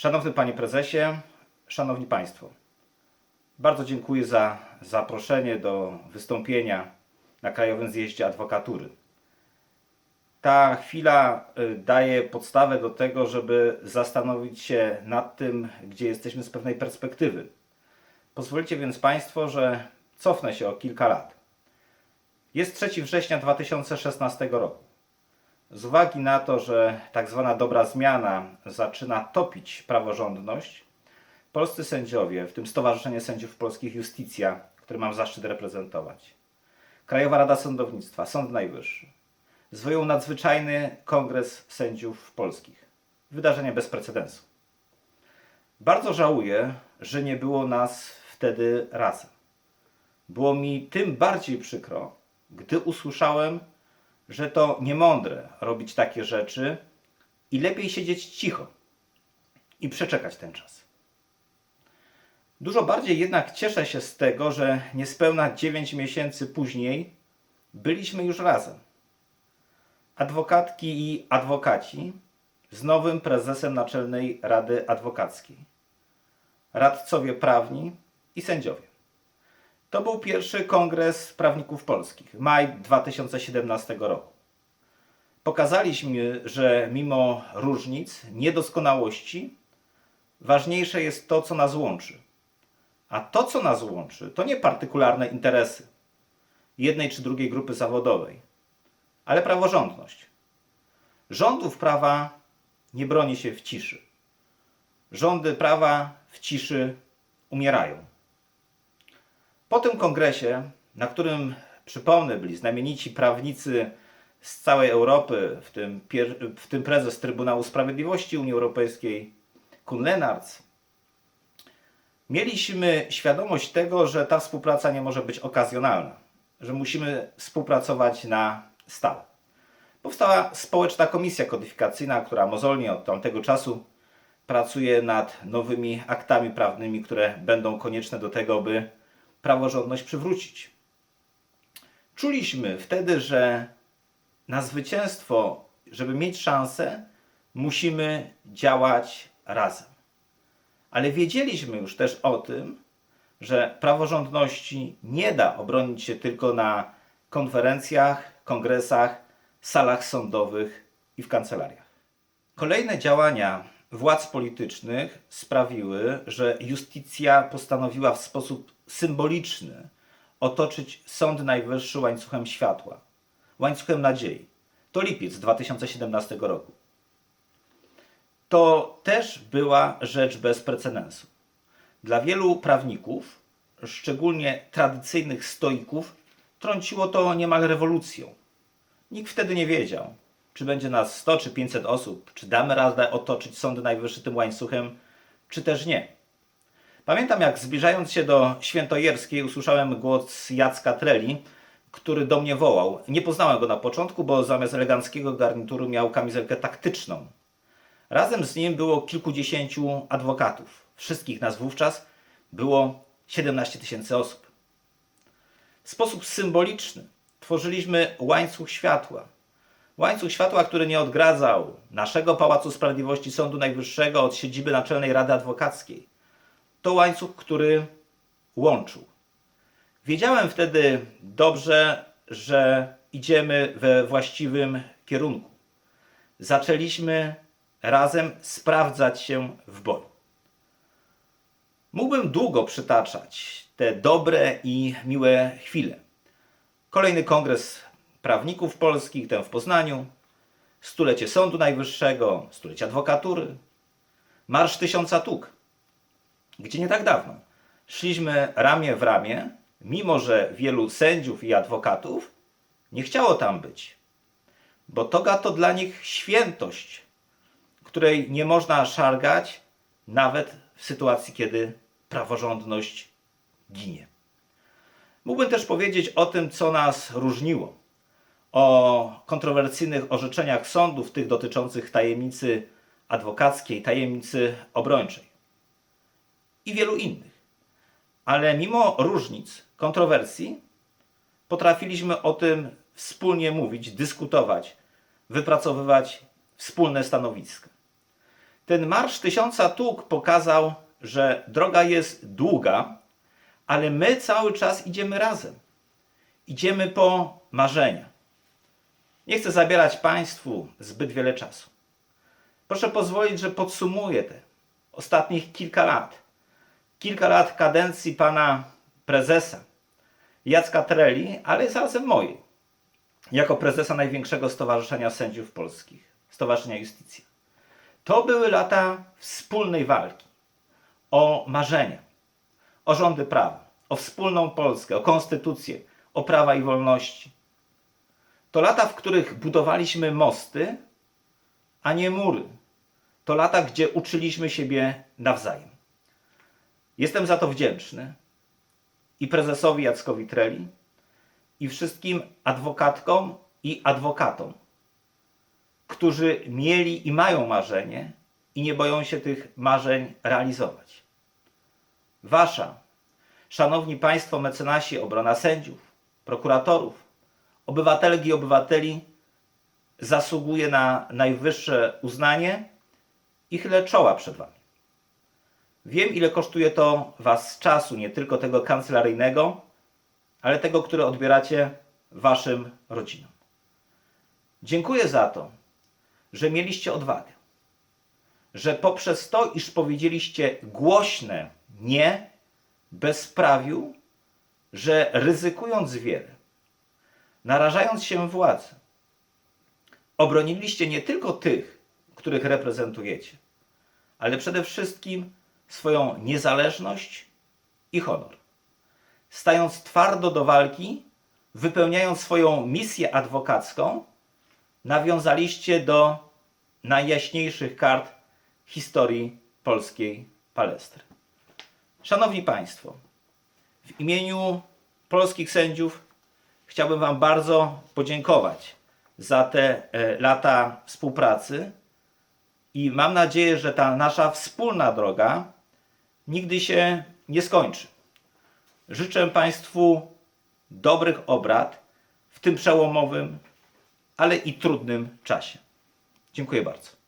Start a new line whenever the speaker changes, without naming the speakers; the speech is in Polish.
Szanowny Panie Prezesie, Szanowni Państwo, bardzo dziękuję za zaproszenie do wystąpienia na Krajowym Zjeździe Adwokatury. Ta chwila y, daje podstawę do tego, żeby zastanowić się nad tym, gdzie jesteśmy z pewnej perspektywy. Pozwolicie więc Państwo, że cofnę się o kilka lat. Jest 3 września 2016 roku. Z uwagi na to, że tak zwana dobra zmiana zaczyna topić praworządność, polscy sędziowie, w tym Stowarzyszenie Sędziów Polskich Justicja, które mam zaszczyt reprezentować, Krajowa Rada Sądownictwa, Sąd Najwyższy, zwoją nadzwyczajny kongres sędziów polskich. Wydarzenie bez precedensu. Bardzo żałuję, że nie było nas wtedy razem. Było mi tym bardziej przykro, gdy usłyszałem, że to niemądre robić takie rzeczy i lepiej siedzieć cicho i przeczekać ten czas. Dużo bardziej jednak cieszę się z tego, że niespełna 9 miesięcy później byliśmy już razem. Adwokatki i adwokaci z nowym prezesem Naczelnej Rady Adwokackiej, radcowie prawni i sędziowie. To był pierwszy kongres prawników polskich, maj 2017 roku. Pokazaliśmy, że mimo różnic, niedoskonałości, ważniejsze jest to, co nas łączy. A to, co nas łączy, to nie partykularne interesy jednej czy drugiej grupy zawodowej, ale praworządność. Rządów prawa nie broni się w ciszy. Rządy prawa w ciszy umierają. Po tym kongresie, na którym, przypomnę, byli znamienici prawnicy z całej Europy, w tym, w tym prezes Trybunału Sprawiedliwości Unii Europejskiej, Kun Lenarts, mieliśmy świadomość tego, że ta współpraca nie może być okazjonalna, że musimy współpracować na stałe. Powstała społeczna komisja kodyfikacyjna, która mozolnie od tamtego czasu pracuje nad nowymi aktami prawnymi, które będą konieczne do tego, by praworządność przywrócić. Czuliśmy wtedy, że na zwycięstwo, żeby mieć szansę, musimy działać razem. Ale wiedzieliśmy już też o tym, że praworządności nie da obronić się tylko na konferencjach, kongresach, salach sądowych i w kancelariach. Kolejne działania władz politycznych sprawiły, że justicja postanowiła w sposób symboliczny otoczyć Sąd Najwyższy łańcuchem światła, łańcuchem nadziei. To lipiec 2017 roku. To też była rzecz bez precedensu. Dla wielu prawników, szczególnie tradycyjnych stoików, trąciło to niemal rewolucją. Nikt wtedy nie wiedział, czy będzie nas 100 czy 500 osób, czy damy radę otoczyć Sąd Najwyższy tym łańcuchem, czy też nie. Pamiętam, jak zbliżając się do Świętojerskiej, usłyszałem głos Jacka Treli, który do mnie wołał. Nie poznałem go na początku, bo zamiast eleganckiego garnituru miał kamizelkę taktyczną. Razem z nim było kilkudziesięciu adwokatów. Wszystkich nas wówczas było 17 tysięcy osób. W sposób symboliczny tworzyliśmy łańcuch światła. Łańcuch światła, który nie odgradzał naszego Pałacu Sprawiedliwości Sądu Najwyższego od siedziby Naczelnej Rady Adwokackiej. To łańcuch, który łączył. Wiedziałem wtedy dobrze, że idziemy we właściwym kierunku. Zaczęliśmy razem sprawdzać się w boju. Mógłbym długo przytaczać te dobre i miłe chwile. Kolejny kongres prawników polskich, ten w Poznaniu, stulecie Sądu Najwyższego, stulecie adwokatury, Marsz Tysiąca Tuk, gdzie nie tak dawno szliśmy ramię w ramię, mimo że wielu sędziów i adwokatów nie chciało tam być, bo toga to dla nich świętość, której nie można szargać nawet w sytuacji, kiedy praworządność ginie. Mógłbym też powiedzieć o tym, co nas różniło. O kontrowersyjnych orzeczeniach sądów, tych dotyczących tajemnicy adwokackiej, tajemnicy obrończej i wielu innych. Ale mimo różnic, kontrowersji, potrafiliśmy o tym wspólnie mówić, dyskutować, wypracowywać wspólne stanowiska. Ten Marsz Tysiąca Tuk pokazał, że droga jest długa, ale my cały czas idziemy razem. Idziemy po marzenia. Nie chcę zabierać Państwu zbyt wiele czasu. Proszę pozwolić, że podsumuję te ostatnich kilka lat. Kilka lat kadencji pana prezesa Jacka Treli, ale zarazem mojej, jako prezesa największego stowarzyszenia sędziów polskich, Stowarzyszenia Justicja. To były lata wspólnej walki o marzenia, o rządy prawa, o wspólną Polskę, o konstytucję, o prawa i wolności. To lata, w których budowaliśmy mosty, a nie mury. To lata, gdzie uczyliśmy siebie nawzajem. Jestem za to wdzięczny i prezesowi Jackowi Treli, i wszystkim adwokatkom i adwokatom, którzy mieli i mają marzenie i nie boją się tych marzeń realizować. Wasza, szanowni Państwo mecenasi, obrona sędziów, prokuratorów, obywatelki i obywateli zasługuje na najwyższe uznanie i chylę czoła przed Wami. Wiem, ile kosztuje to Was czasu, nie tylko tego kancelaryjnego, ale tego, które odbieracie Waszym rodzinom. Dziękuję za to, że mieliście odwagę, że poprzez to, iż powiedzieliście głośne nie bezprawiu, że ryzykując wiele, narażając się władzy, obroniliście nie tylko tych, których reprezentujecie, ale przede wszystkim swoją niezależność i honor. Stając twardo do walki, wypełniając swoją misję adwokacką, nawiązaliście do najjaśniejszych kart historii polskiej palestry. Szanowni Państwo, w imieniu polskich sędziów chciałbym Wam bardzo podziękować za te e, lata współpracy i mam nadzieję, że ta nasza wspólna droga nigdy się nie skończy. Życzę Państwu dobrych obrad w tym przełomowym, ale i trudnym czasie. Dziękuję bardzo.